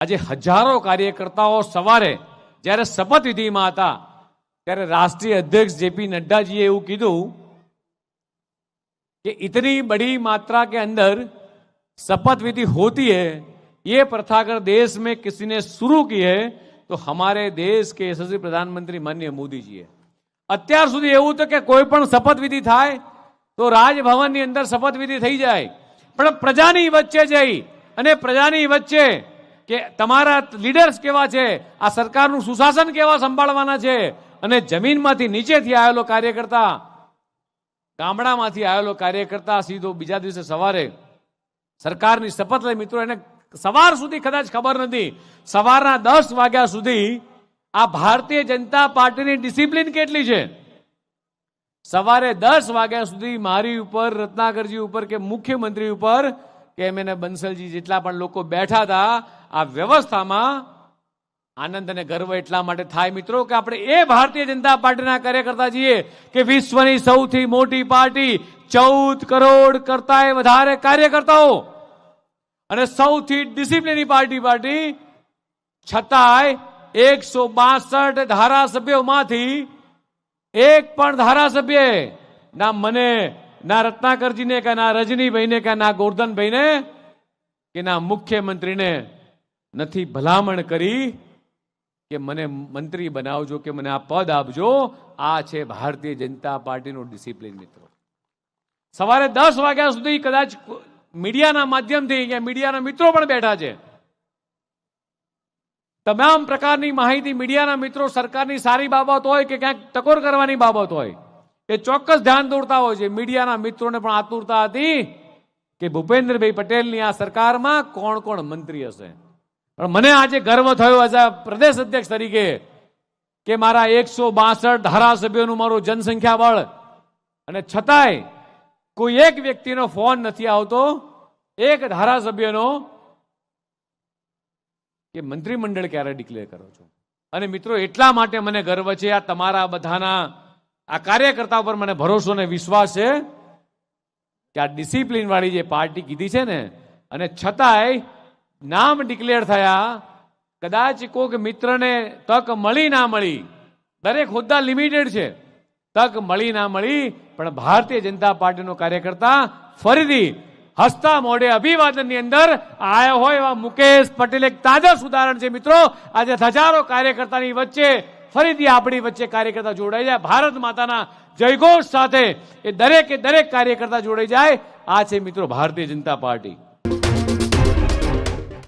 આજે હજારો કાર્યકર્તાઓ સવારે જ્યારે શપથવિધિમાં હતા ત્યારે રાષ્ટ્રીય અધ્યક્ષ જેપી નડ્ડાજીએ એવું કીધું कि इतनी बड़ी मात्रा के अंदर शपथ विधि होती है ये प्रथा अगर देश में किसी ने शुरू की है तो हमारे देश के यशस्वी प्रधानमंत्री माननीय मोदी जी है અત્યાર સુધી એવું તો કે કોઈ પણ શપથવિધિ થાય તો રાજભવનની અંદર શપથવિધિ થઈ જાય પણ પ્રજાની વચ્ચે જઈ અને પ્રજાની વચ્ચે કે તમારા લીડર્સ કેવા છે? આ સરકારનું સુશાસન કેવા સંભાળવાના છે? અને જમીનમાંથી નીચેથી આવેલો કાર્યકર્તા, ગામડામાંથી આવેલો કાર્યકર્તા સીધો બીજા દિવસે સવારે સરકારની શપથ લઈ. મિત્રો, એને સવાર સુધી કદાચ ખબર નથી. સવારના દસ વાગ્યા સુધી આ ભારતીય જનતા પાર્ટીની ડિસિપ્લિન કેટલી છે? સવારે દસ વાગ્યા સુધી મારી ઉપર, રત્નાકરજી ઉપર કે મુખ્યમંત્રી ઉપર કે એમ એને બંસલજી જેટલા પણ લોકો બેઠા હતા, આ વ્યવસ્થામાં આનંદ અને ગર્વ એટલા માટે થાય મિત્રો કે આપણે એ ભારતીય જનતા પાર્ટીના કાર્યકર્તા છીએ કે વિશ્વની સૌથી મોટી પાર્ટી ચૌદ કરોડ કરતા વધારે કાર્યકર્તાઓ અને સૌથી ડિસિપ્લિનની પાર્ટી પાર્ટી છતાંય એકસો બાસઠ ધારાસભ્યોમાંથી એક પણ ધારાસભ્ય ના મને ના રત્નાકરજીને કે ના રજનીભાઈને કે ના ગોરધનભાઈને કે ના મુખ્યમંત્રીને નથી ભલામણ કરી કે મને મંત્રી બનાવજો, કે મને આ પદ આપજો. આ છે ભારતીય જનતા પાર્ટીનું ડિસિપ્લિન મિત્રો. સવારે દસ વાગ્યા સુધી કદાચ મીડિયાના માધ્યમથી અહીંયા મીડિયાના મિત્રો પણ બેઠા છે. તમામ પ્રકારની માહિતી મીડિયાના મિત્રો સરકારની સારી બાબત હોય કે ક્યાંક ટકોર કરવાની બાબત હોય? એ ચોક્કસ ધ્યાન દોરતા હોય છે. મીડિયાના મિત્રોને પણ આતુરતા હતી કે ભૂપેન્દ્રભાઈ પટેલની આ સરકારમાં કોણ કોણ મંત્રી હશે. પણ મને આજે ગર્વ થયો એઝ અ પ્રદેશ અધ્યક્ષ તરીકે કે મારા એકસો બાસઠ ધારાસભ્યોનું મારું જનસંખ્યા બળ. અને છતાંય કોઈ એક વ્યક્તિનો ફોન નથી આવતો. એક ધારાસભ્યનો કે મંત્રીમંડળ ક્યારે ડિક્લેર કરો છો? અને મિત્રો, એટલા માટે મને ગર્વ છે, આ તમારા બધાના આ કાર્યકર્તા પર મને ભરોસો ને વિશ્વાસ છે કે આ ડિસિપ્લિન વાળી જે પાર્ટી કીધી છે ને, અને છતાંય નામ ડિક્લેર થયા, કદાચ કોઈક મિત્રને તક મળી ના મળી, દરેક હોદ્દા લિમિટેડ છે, તક મળી ના મળી, પણ ભારતીય જનતા પાર્ટીનો કાર્યકર્તા ફરીથી હસતા મોઢે અભિવાદનની અંદર આયા હોય એવા મુકેશ પટેલ, એક તાજા ઉદાહરણ છે મિત્રો. આજે હજારો કાર્યકર્તાની વચ્ચે ફરીથી આપણી વચ્ચે કાર્યકર્તા જોડાઈ જાય. ભારત માતાના જયઘોષ સાથે એ દરેકે દરેક કાર્યકર્તા જોડાઈ જાય. આ છે મિત્રો, ભારતીય જનતા પાર્ટી.